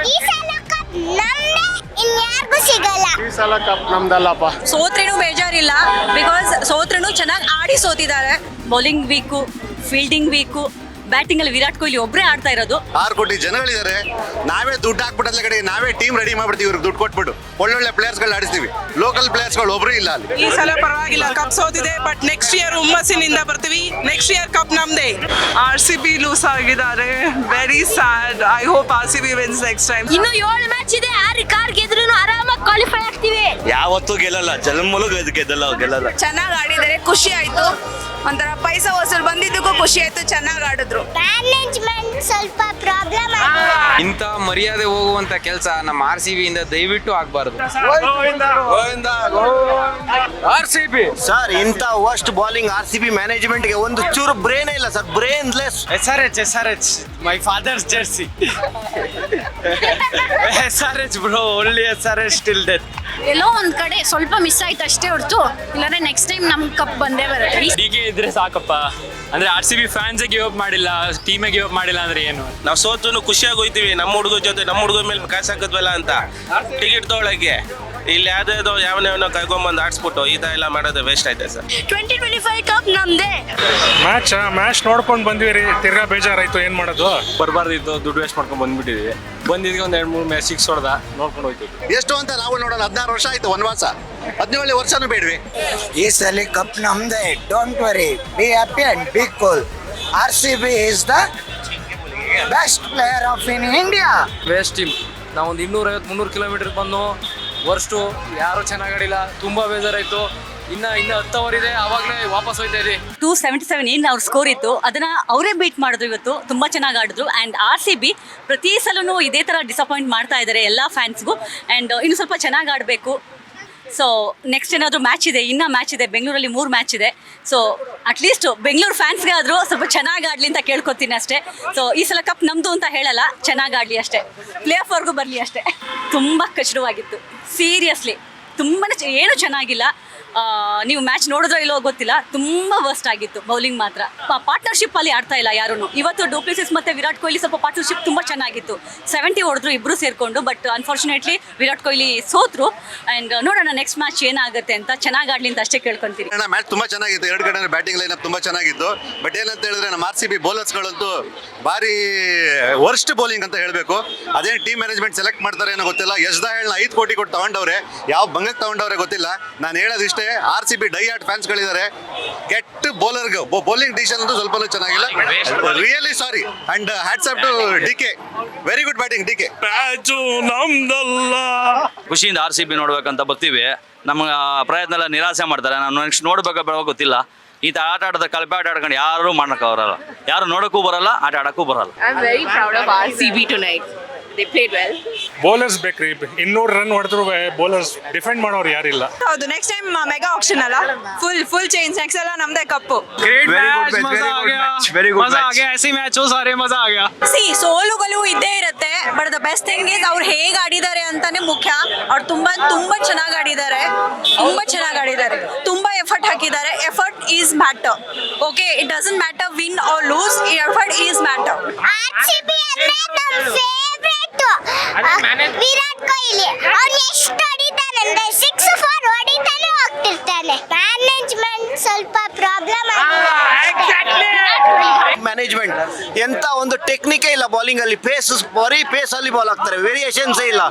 ಈ ಸಲ ಕಪ್ ನಮ್ದೇ ಇನ್ಯಾರಿಗೂ ಸಿಗಲ್ಲ. ಈ ಸಲ ಕಪ್ ನಮ್ದಲ್ಲಪ್ಪ. ಸೋತ್ರೇನು ಬೇಜಾರಿಲ್ಲ ಬಿಕಾಸ್ ಸೋತ್ರೇನು ಚೆನ್ನಾಗಿ ಆಡಿ ಸೋತಿದ್ದಾರೆ. Bowling weak fielding weak batting ಅಲ್ಲಿ ವಿರಾಟ್ ಕೊಹ್ಲಿ ಒಬ್ಬರೇ ಆಡ್ತಾ ಇರೋದು. ಆರು ಕೋಟಿ ಜನಗಳಿದ್ದಾರೆ. ನಾವೇ ದುಡ್ಡು ಹಾಕ್ಬಿಟ್ಟಲ್ಲ ಕಡೆ ನಾವೇ ಟೀಮ್ ರೆಡಿ ಮಾಡ್ಬಿಡ್ತೀವಿ ಇವ್ರಿಗೆ ದುಡ್ಡು ಕೊಟ್ಬಿಟ್ಟು. ಒಳ್ಳೊಳ್ಳೆ ಪ್ಲೇಯರ್ಸ್ಗಳು ಆಡಿಸ್ತೀವಿ. ಲೋಕಲ್ ಪ್ಲೇಯರ್ಸ್ಗಳು ಒಬ್ರು ಇಲ್ಲ ಅಲ್ಲಿ. ಈ ಸಲ ಪರವಾಗಿಲ್ಲ ಕಪ್ ಸೋತಿದೆ ಬಟ್ ನೆಕ್ಸ್ಟ್ ಇಯರ್ ಹುಮ್ಮಸ್ಸಿನಿಂದ ಬರ್ತೀವಿ. ನೆಕ್ಸ್ಟ್ ಇಯರ್ ಕಪ್ ನಮ್ದೇ. ಆರ್ ಸಿ ಬಿ ಲೂಸ್ ಆಗಿದ್ದಾರೆ. Very sad I hope R C B wins next time ಇನ್ನು ಏಳು ಮ್ಯಾಚ್ ಇದೆ. ಆರು ಕಾರ್ ಗೆದ್ರು ಆರಾಮಾಗಿ ಕ್ವಾಲಿಫೈ ಆಗ್ತೀವಿ. ಯಾವತ್ತೂ ಗೆಲ್ಲಲ್ಲ. ಜನ್ಮಲು ಗೆದ್ದಲ್ಲ ಗೆಲ್ಲಲ್ಲ. ಚೆನ್ನಾಗಿ ಆಡಿದರೆ ಖುಷಿ ಆಯ್ತು. ಒಂಥರ ಪೈಸಾ ವಸೂಲ್ ಬಂದಿದ್ದಕ್ಕೂ ಖುಷಿ ಆಯ್ತು ಚೆನ್ನಾಗಿ ಆಡಿದ್ರು. ಮ್ಯಾನೇಜ್ಮೆಂಟ್ ಸ್ವಲ್ಪ ಪ್ರಾಬ್ಲಮ್ ಇಂಥ ಮರ್ಯಾದೆ ಹೋಗುವಂತ ಕೆಲಸ ನಮ್ಮ ಆರ್ ಸಿ ಇಂದ ದಯವಿಟ್ಟು ಆಗ್ಬಾರ್ದು. R C B. ಸರ್ ಇಂಥ worst bowling R C B ಮ್ಯಾನೇಜ್ಮೆಂಟ್ಗೆ ಒಂದು ಚೂರು ಬ್ರೇನ್ ಇಲ್ಲ sir brainless S R H S R H my father's jersey S R H bro only S R H still death ಎಲ್ಲೋ ಒಂದ್ ಕಡೆ ಸ್ವಲ್ಪ miss ಆಯ್ತು ಅಷ್ಟೇ ಹೊರತು ಇಲ್ಲಾಂದ್ರೆ ನೆಕ್ಸ್ಟ್ ಟೈಮ್ ನಮ್ ಕಪ್ ಬಂದೇ ಬರುತ್ತೆ. ಡಿ ಕೆ ಇದ್ರೆ ಸಾಕಪ್ಪ. ಅಂದ್ರೆ R C B fans give up ಮಾಡಿಲ್ಲ ಟೀಮ್ ಗಿವ್ ಅಪ್ ಮಾಡಿಲ್ಲ ಅಂದ್ರೆ ಏನು? ನಾವು ಸೋತು ಖುಷಿಯಾಗಿ ಹೋಯ್ತೀವಿ ನಮ್ಮ ಹುಡುಗ ಜೊತೆ ನಮ್ಮ ಹುಡುಗ ಮೇಲೆ ಕಾಸು ಹಾಕಿದ್ವಲ್ಲ ಅಂತ. ಟಿಕೆಟ್ ತೊಗೊಳಕ್ಕೆ. ಇಲ್ಲಿ ಯಾವ್ದೋ ಯಾವನ ಯಾವನೋ ಕರ್ಕೊಂಬಂದು ಆಡ್ಸ್ಬಿಟ್ಟು ಈ ತರ ಎಲ್ಲ ಮಾಡೋದು ವೇಸ್ಟ್ ಆಯ್ತಾ sir. Twenty twenty five cup ನಮ್ದೇ ಮ್ಯಾಚ್ ಮ್ಯಾಚ್ ನೋಡ್ಕೊಂಡು ಬಂದ್ವಿ ರೀ. ತಿರ್ಗಾ ಬೇಜಾರಾಯ್ತು ಏನ್ ಮಾಡೋದು? ಬರಬಾರ್ದಿತ್ತು ದುಡ್ಡು ವೇಸ್ಟ್ ಮಾಡ್ಕೊಂಡು ಬಂದ್ಬಿಟ್ಟಿದ್ವಿ. ಬಂದಿದ್ವಿ ಒಂದ್ ಎರಡು ಮೂರು ಮ್ಯಾಚ್ ಸಿಕ್ಸ್ ಹೊಡೆದ ನೋಡ್ಕೊಂಡು ಹೋಯ್ತೀವಿ ಎಷ್ಟು ಅಂತ ನಾವು ನೋಡೋಣ ಹದಿನಾರು ವರ್ಷ ಆಯ್ತು ವನವಾಸ. ಹದಿನೇಳು ವರ್ಷನೂ ಬೇಡ್ವಿ. ಈ ಸಲ ಕಪ್ ನಮ್ದೇ. Don't worry be happy and be cool R C B is the best player of in India best team ನಾವು ಒಂದು ಇನ್ನೂರೈವತ್ತು ಮುನ್ನೂರು ಕಿಲೋಮೀಟರ್ ಬಂದು ವರ್ಷು ಯಾರು ಚೆನ್ನಾಗಿ ಆಡಿಲ್ಲ. ತುಂಬಾ ಬೇಜಾರಾಯ್ತು. ಇನ್ನ ಇನ್ನ ಹತ್ತು ಅವರ್ ಇದೆ. ಅವಾಗಲೇ ವಾಪಸ್ ಹೋಯ್ತಾ ಇದೆ ಟೂ ಸೆವೆಂಟಿ ಸೆವೆನ್ ಏನು ಅವ್ರ ಸ್ಕೋರ್ ಇತ್ತು, ಅದನ್ನ ಅವರೇ ಬೀಟ್ ಮಾಡಿದ್ರು ಇವತ್ತು. ತುಂಬಾ ಚೆನ್ನಾಗಿ ಆಡಿದ್ರು. ಅಂಡ್ ಆರ್ ಸಿ ಬಿ ಪ್ರತಿ ಸಲನೂ ಇದೇ ತರ ಡಿಸಪಾಯಿಂಟ್ ಮಾಡ್ತಾ ಇದ್ದಾರೆ ಎಲ್ಲ ಫ್ಯಾನ್ಸ್ಗೂ ಅಂಡ್ ಇನ್ನು ಸ್ವಲ್ಪ ಚೆನ್ನಾಗಿ ಆಡಬೇಕು. ಸೊ ನೆಕ್ಸ್ಟ್ ಏನಾದರೂ ಮ್ಯಾಚ್ ಇದೆ, ಇನ್ನೂ ಮ್ಯಾಚ್ ಇದೆ. ಬೆಂಗಳೂರಲ್ಲಿ ಮೂರು ಮ್ಯಾಚ್ ಇದೆ. ಸೊ ಅಟ್ಲೀಸ್ಟ್ ಬೆಂಗಳೂರು ಫ್ಯಾನ್ಸ್ಗೆ ಆದರೂ ಸ್ವಲ್ಪ ಚೆನ್ನಾಗಿ ಆಡಲಿ ಅಂತ ಕೇಳ್ಕೊತೀನಿ ಅಷ್ಟೇ. ಸೊ ಈ ಸಲ ಕಪ್ ನಮ್ಮದು ಅಂತ ಹೇಳಲ್ಲ, ಚೆನ್ನಾಗಿ ಆಡಲಿ ಅಷ್ಟೇ. ಪ್ಲೇ ಆಫ್ವರೆಗೂ ಬರಲಿ ಅಷ್ಟೇ. ತುಂಬ ಕಷ್ಟವಾಗಿತ್ತು ಸೀರಿಯಸ್ಲಿ ತುಂಬಾ ಏನು ಚೆನ್ನಾಗಿಲ್ಲ. ನೀವು ಮ್ಯಾಚ್ ನೋಡಿದ್ರೋ ಇಲ್ಲೋ ಗೊತ್ತಿಲ್ಲ, ತುಂಬ ವರ್ಸ್ಟ್ ಆಗಿತ್ತು ಬೌಲಿಂಗ್ ಮಾತ್ರ. ಪಾರ್ಟ್ನರ್ಶಿಪ್ ಅಲ್ಲಿ ಆಡ್ತಾ ಇಲ್ಲ ಯಾರು ಇವತ್ತು ಡೂಪ್ಲಿಸಿಸ್ ಮತ್ತೆ ವಿರಾಟ್ ಕೊಹ್ಲಿ ಸ್ವಲ್ಪ ಪಾರ್ಟ್ನರ್ಶಿಪ್ ತುಂಬ ಚೆನ್ನಾಗಿತ್ತು. ಸೆವೆಂಟಿ ಹೊಡೆದ್ರು, ಇಬ್ರು ಸೇರಿಕೊಂಡು ಬಟ್ ಅನ್ಫಾರ್ಚುನೇಟ್ಲಿ ವಿರಾಟ್ ಕೊಹ್ಲಿ ಸೋತ್ರು. ಆ್ಯಂಡ್ ನೋಡೋಣ ನೆಕ್ಸ್ಟ್ ಮ್ಯಾಚ್ ಏನಾಗುತ್ತೆ ಅಂತ, ಚೆನ್ನಾಗಿ ಆಡ್ಲಿ ಅಂತ ಅಷ್ಟೇ ಕೇಳ್ಕೊಂತೀರಿ. ಮ್ಯಾಚ್ ತುಂಬಾ ಚೆನ್ನಾಗಿತ್ತು. ಎರಡು ಕಡೆ ಬ್ಯಾಟಿಂಗ್ ಲೈನ್ ತುಂಬಾ ಚೆನ್ನಾಗಿತ್ತು. ಬಟ್ ಏನಂತ ಹೇಳಿದ್ರೆ, ನಮ್ಮ ಆರ್ ಸಿ ಬಿ ಬೌಲರ್ಸ್ಗಳಂತೂ ಭಾರಿ ವರ್ಸ್ಟ್ ಬೌಲಿಂಗ್ ಅಂತ ಹೇಳಬೇಕು. ಅದೇನು ಟೀಮ್ ಮ್ಯಾನೇಜ್ಮೆಂಟ್ ಸೆಲೆಕ್ಟ್ ಮಾಡ್ತಾರೆ ಏನೋ ಗೊತ್ತಿಲ್ಲ. ಯಶ್ದಾಹೇಳ್ನ ಐದು ಕೋಟಿ ಕೊಟ್ಟು ತಗೊಂಡವ್ರೆ. ಯಾವ ಬಂಗಕ್ಕೆ ತಗೊಂಡವ್ರೆ ಗೊತ್ತಿಲ್ಲ. ನಾನು ಹೇಳೋದಿಷ್ಟೇ R C B die hard ಫ್ಯಾನ್ಸ್ಗಳಿದ್ದಾರೆ ಕೆಟ್ಟ ಬೌಲರ್ ಬೌಲಿಂಗ್ ಡಿಸಿಷನ್ ಅಂತೂ ಸ್ವಲ್ಪನೂ ಚೆನ್ನಾಗಿಲ್ಲ. Really sorry and hats up to D K very good batting D K ಖುಷಿಯಿಂದ ಆರ್ ಸಿ ಬಿ ನೋಡ್ಬೇಕಂತ ಬರ್ತೀವಿ. ನಮ್ಮ ಪ್ರಯತ್ನ ಎಲ್ಲ ನಿರಾಸೆ ಮಾಡ್ತಾರೆ. ನಾನು ನೆಕ್ಸ್ಟ್ ನೋಡ್ಬೇಕಾ ಬೇಡ ಗೊತ್ತಿಲ್ಲ. ಈ ಥರ ಆಟ ಆಡದ ಕಲ್ಪೆ ಆಟ ಆಡ್ಕೊಂಡು ಯಾರು ಮಾಡಕ್ ಬರಲ್ಲ ಯಾರು ನೋಡಕ್ಕೂ ಬರಲ್ಲ ಆಟ ಆಡಕ್ಕೂ ಬರಲ್ಲ. ದೇ ಪ್ಲೇಡ್ ವೆಲ್ ಬೌಲರ್ಸ್ ಬೇಕ್ರಿ. ಇನ್ನೂರು ರನ್ ಹೊಡೆದ್ರು ಬೌಲರ್ಸ್ ಡಿಫೆಂಡ್ ಮಾಡೋರು ಯಾರಿಲ್ಲ. ಹೌದು ನೆಕ್ಸ್ಟ್ ಟೈಮ್ ಮೆಗಾ ಆಕ್ಷನ್ ಅಲ್ಲ? ಫುಲ್ ಫುಲ್ ಚೇಂಜ್ ನೆಕ್ಸ್ಟ್ ಎಲ್ಲ ನಮ್ದೇ ಕಪ್ಪು. ಸಿ ಸೋಲುಗಳು ಇದ್ದೇ ಇರುತ್ತೆ but the best thing is ಅವ್ರು ಹೇಗೆ ಆಡಿದ್ದಾರೆ ಅಂತಾನೇ ಮುಖ್ಯ. ಅವ್ರು ತುಂಬಾ ತುಂಬಾ ಚೆನ್ನಾಗಿ ಆಡಿದ್ದಾರೆ. ತುಂಬಾ ಚೆನ್ನಾಗಿ ಆಡಿದ್ದಾರೆ. ತುಂಬಾ ಎಫರ್ಟ್ ಹಾಕಿದ್ದಾರೆ. Effort is matter okay it doesn't matter win or lose effort is matter favourite Virat Kohli. ಅವ್ನು ಎಷ್ಟು ಹೊಡಿತಾನಂದ್ರೆ ಸಿಕ್ಸ್ ಫೋರ್ ಹೊಡಿತಾನೆ ಹೋಗ್ತಿರ್ತಾನೆ ಮ್ಯಾನೇಜ್ಮೆಂಟ್ ಸ್ವಲ್ಪ ಪ್ರಾಬ್ಲಮ್ ಮ್ಯಾನೇಜ್ಮೆಂಟ್ ಎಂತ ಒಂದು ಟೆಕ್ನಿಕೇ ಇಲ್ಲ ಬಾಲಿಂಗ್ ಅಲ್ಲಿ ಪೇಸ್ ಬರೀ ಪೇಸ್ ಅಲ್ಲಿ ಬಾಲ್ ಆಗ್ತಾರೆ ವೇರಿಯೇಷನ್ಸ್ ಇಲ್ಲ.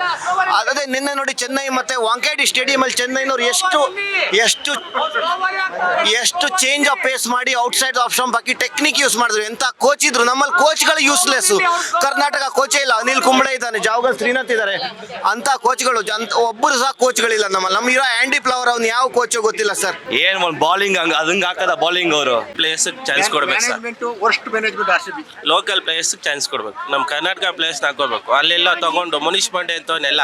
ಅದೇ ನಿನ್ನೆ ನೋಡಿ ಚೆನ್ನೈ ಮತ್ತೆ ವಾಂಕೇಡಿ ಸ್ಟೇಡಿಯಂ ಅಲ್ಲಿ ಚೆನ್ನೈನವ್ರು ಎಷ್ಟು ಎಷ್ಟು ಎಷ್ಟು ಚೇಂಜ್ ಆಫ್ ಪೇಸ್ ಮಾಡಿ ಔಟ್ ಸೈಡ್ ಆಪ್ಷನ್ ಬಾಕಿ ಟೆಕ್ನಿಕ್ ಯೂಸ್ ಮಾಡಿದ್ರು. ಎಂತ ಕೋಚ್ ಇದ್ರು ನಮ್ಮಲ್ಲಿ ಕೋಚ್ಗಳು ಯೂಸ್ಲೆಸ್ ಕರ್ನಾಟಕ ಕೋಚೇ ಇಲ್ಲ ಅನಿಲ್ ಕುಂಬಳೆ ಇದ್ದಾನೆ ಜಾವಗಲ್ ಶ್ರೀನಾಥ್ ಇದ್ದಾರೆ. ಅಂತ ಕೋಚ್ಗಳು ಅಂತ ಒಬ್ಬರು ಸಹ ಕೋಚ್ಗಳಿಲ್ಲ ನಮ್ಮಲ್ಲಿ. ನಮ್ಮ ಇರೋ ಆಂಡಿ ಫ್ಲವರ್ ಅವ್ನು ಯಾವ ಕೋಚ್ ಗೊತ್ತಿಲ್ಲ ಸರ್ ಏನ್ ಬಾಲಿಂಗ್ ಹಂಗ ಅದಂಗ ಹಾಕದ ಬಾಲಿಂಗ್ ಅವರು. ಪ್ಲೇಸ್ ಚಾನ್ಸ್ ಕೊಡ್ಬೇಕು sir worst management or local players chance ಕೊಡ್ಬೇಕು. ನಮ್ಮ ಕರ್ನಾಟಕ ಪ್ಲೇಯರ್ಸ್ನ ಹಾಕೋಬೇಕು ಅಲ್ಲೆಲ್ಲ ತಗೊಂಡು ಮನೀಶ್ ಪಾಂಡೆ ಅಂತವನ್ನೆಲ್ಲ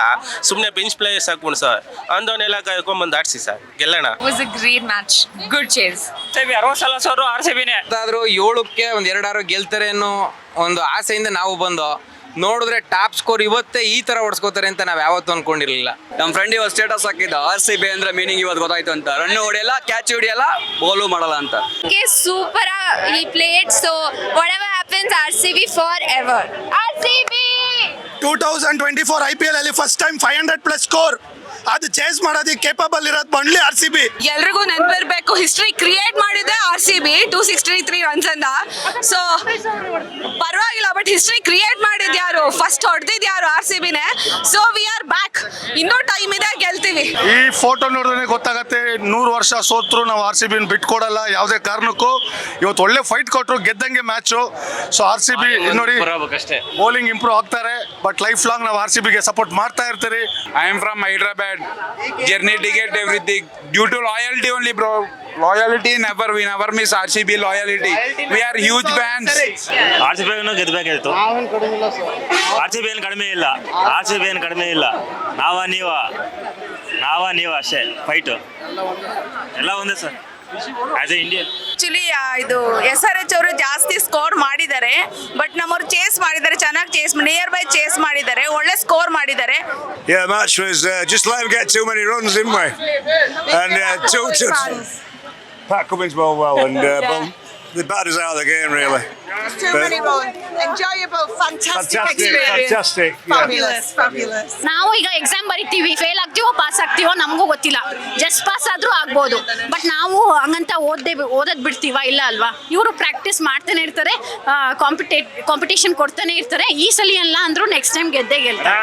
ಸುಮ್ಮನೆ ಬೆಂಚ್ ಪ್ಲೇಯರ್ಸ್ ಹಾಕ್ಬಿಡು ಸರ್ ಅಂದವನ್ನೆಲ್ಲ ಕರ್ಕೊಂಡ್ಬಂದು ಆಡಿಸಿ sir ಗೆಲ್ಲೋಣ? Was a great match good chase ಅರವತ್ತು ಸಲ ಸರ್ ಆರ್ ಸಿ ಬಿನೇ ಅದಾದ್ರೂ ಏಳಕ್ಕೆ ಒಂದು ಎರಡಾರು ಗೆಲ್ತಾರೆ ಅನ್ನೋ ಒಂದು ಆಸೆಯಿಂದ ನಾವು ಬಂದು ನೋಡಿದ್ರೆ ಟಾಪ್ ಸ್ಕೋರ್ ಇವತ್ತೇ ಈ ತರ ಹೊಡ್ಸ್ಕೋತಾರೆ ಅಂತ ನಾವ್ ಯಾವತ್ತೂ ಅನ್ಕೊಂಡಿರ್ಲಿಲ್ಲ. ನಮ್ಮ ಫ್ರೆಂಡ್ ಇವತ್ತು ಸ್ಟೇಟಸ್ ಹಾಕಿದ್ದ. ಆರ್ ಸಿ ಬಿ ಅಂದ್ರೆ ಮೀನಿಂಗ್ ಇವತ್ತು ಗೊತ್ತಾಯ್ತು ಅಂತ. ರನ್ ಹೊಡೆಯಲ್ಲ ಕ್ಯಾಚ್ ಹಿಡಿಯಲ್ಲ ಬೋಲು ಮಾಡಲ್ಲ ಅಂತ. ಸೂಪರ್ ಈ plate so wins RCB forever. RCB! 2024 IPL, first time 500 plus score. ಅದು ಚೇಸ್ ಮಾಡೋದಕ್ಕೆ ಕೇಪಬಲ್ ಇರೋದು ಬಂಡ್ಲಿ ಆರ್ ಸಿ ಬಿ ಎಲ್ರಿಗೂ ನೆನಪಿರ್ಬೇಕು ಹಿಸ್ಟ್ರಿ ಕ್ರಿಯೇಟ್ ಮಾಡಿದ್ದೆ R C B two sixty three runs ಅಂತ ಸೊ ಪರವಾಗಿಲ್ಲ ಬಟ್ ಹಿಸ್ಟ್ರಿ ಕ್ರಿಯೇಟ್ ಮಾಡಿದ್ಯಾರು ಫಸ್ಟ್ ಹೊಡೆದಿದ್ಯಾರು ಆರ್ ಸಿ ಬಿನೇ ಸೊ ವಿ ಆರ್ ಬ್ಯಾಕ್ ಇನ್ನೂ ಟೈಮ್ ಇದೆ ಗೆಲ್ತೀವಿ. ಈ ಫೋಟೋ ನೋಡಿದ್ರೆ ಗೊತ್ತಾಗತ್ತೆ ನೂರು ವರ್ಷ ಸೋತ್ರು ನಾವು ಆರ್ ಸಿ ಬಿನ ಬಿಟ್ಕೊಡಲ್ಲ ಯಾವುದೇ ಕಾರಣಕ್ಕೂ. ಇವತ್ತು ಒಳ್ಳೆ ಫೈಟ್ ಕೊಟ್ಟರು ಗೆದ್ದಂಗೆ match so R C B ನೋಡಿ ಅಷ್ಟೇ. ಬೌಲಿಂಗ್ ಇಂಪ್ರೂವ್ ಆಗ್ತಾರೆ. ಬಟ್ ಲೈಫ್ ಲಾಂಗ್ ನಾವು ಆರ್ ಸಿ ಬಿಗೆ ಸಪೋರ್ಟ್ ಮಾಡ್ತಾ ಇರ್ತೀರಿ. I am from Hyderabad journey ticket everything due to loyalty only bro loyalty never we never miss R C B loyalty we are huge fans R C B ಗೆದ್ಬೇಕಾಗಿತ್ತು R C B ಏನು ಕಡಿಮೆ ಇಲ್ಲ. R C B ಏನು ಕಡಿಮೆ ಇಲ್ಲ. ನಾವ ನೀವ. ನಾವ ನೀವ ಅಷ್ಟೇ. ಫೈಟು ಎಲ್ಲ ಒಂದೇ sir as a Indian actually ಇದು ಎಸ್ ಆರ್ ಎಚ್ ಅವರು ಜಾಸ್ತಿ ಸ್ಕೋರ್ ಮಾಡಿದ್ದಾರೆ. ಬಟ್ ನಮ್ಮವ್ರು ಚೇಸ್ ಮಾಡಿದ್ದಾರೆ. ಚೆನ್ನಾಗಿ chase near by chase ಮಾಡಿದ್ದಾರೆ Yeah, the match was uh, just let him get too many runs, didn't we? And uh, two, two, Pat Cummins bowled well, and uh, Yeah. bowled the batters out of the game, really. Too many runs. Enjoyable, fantastic, fantastic. Fabulous, fabulous. ನಾವು ಈಗ exam ಬರಿತೀವಿ fail ಆಗ್ತೀವೋ pass ಆಗ್ತೀವೋ ನಮಗೂ ಗೊತ್ತಿಲ್ಲ just pass ಆದ್ರೂ ಆಗ್ಬೋದು but ನಾವು ಹಂಗಂತ ಓದ್ದೇ ಓದೋದ್ ಬಿಡ್ತೀವ ಇಲ್ಲ ಅಲ್ವಾ ಇವರು ಪ್ರಾಕ್ಟೀಸ್ ಮಾಡ್ತಾನೆ ಇರ್ತಾರೆ ಕಾಂಪಿಟೇ ಕಾಂಪಿಟೇಷನ್ ಕೊಡ್ತಾನೆ ಇರ್ತಾರೆ ಈ ಸಲ ಅಲ್ಲ ಅಂದ್ರೂ ನೆಕ್ಸ್ಟ್ ಟೈಮ್ ಗೆದ್ದೇ ಗೆಲ್ತಾರೆ.